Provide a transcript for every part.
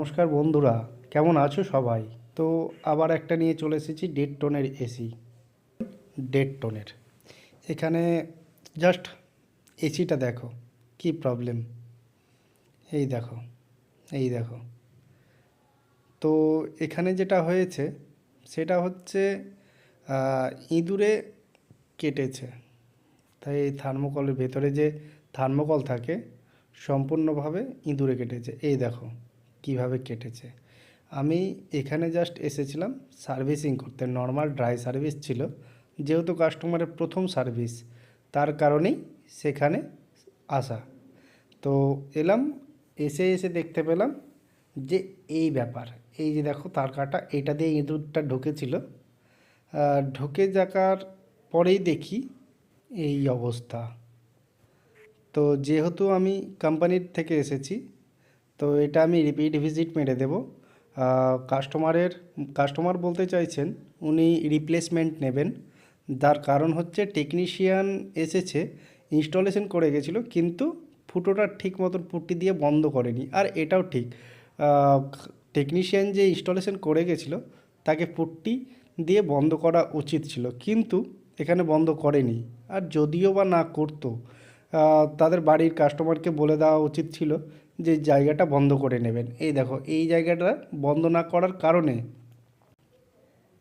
নমস্কার বন্ধুরা, কেমন আছো সবাই? তো আবার একটা নিয়ে চলে এসেছি দেড় টনের এসি দেড় টনের এখানে জাস্ট এসিটা দেখো, কি প্রবলেম এই দেখো এই দেখো। তো এখানে যেটা হয়েছে, সেটা হচ্ছে ইঁদুরে কেটেছে। তাই এই থার্মোকলের ভেতরে যে থার্মোকল থাকে, সম্পূর্ণভাবে ইঁদুরে কেটেছে। এই দেখো। কীভাবে কেটেছে। আমি এখানে জাস্ট এসেছিলাম সার্ভিসিং করতে। নর্মাল ড্রাই সার্ভিস ছিল। যেহেতু কাস্টমারের প্রথম সার্ভিস তার কারণেই সেখানে আসা। তো এলাম, এসে এসে দেখতে পেলাম যে এই ব্যাপার। এই যে দেখো, তার কাটা, এটা দিয়ে ইঁদুরটা ঢুকেছিল। ঢুকে যাকার পরেই দেখি এই অবস্থা। তো যেহেতু আমি কোম্পানির থেকে এসেছি তো এটা আমি রিপিট ভিজিট মেরে দেবো। কাস্টমারের কাস্টমার বলতে চাইছেন, উনি রিপ্লেসমেন্ট নেবেন। তার কারণ হচ্ছে টেকনিশিয়ান এসেছে ইনস্টলেশন করে গেছিল, কিন্তু ফুটোটা ঠিক মতন পুট্টি দিয়ে বন্ধ করেনি, আর এটাও ঠিক। টেকনিশিয়ান যে ইনস্টলেশন করে গেছিল, তাকে পুট্টি দিয়ে বন্ধ করা উচিত ছিল, কিন্তু এখানে বন্ধ করেনি। আর যদিও বা না করতো তাদের বাড়ির কাস্টমারকে বলে দেওয়া উচিত ছিল যে জায়গাটা বন্ধ করে নেবেন। এই দেখো, এই জায়গাটা বন্ধ না করার কারণে,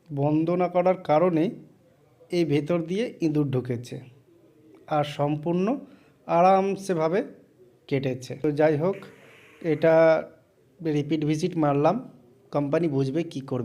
বন্ধ না করার কারণে এই ভেতর দিয়ে ইঁদুর ঢুকেছে আর সম্পূর্ণ আরামসেভাবে কেটেছে। তো যাই হোক, এটা রিপিট ভিজিট মারলাম কোম্পানি বুঝবে কি করবে।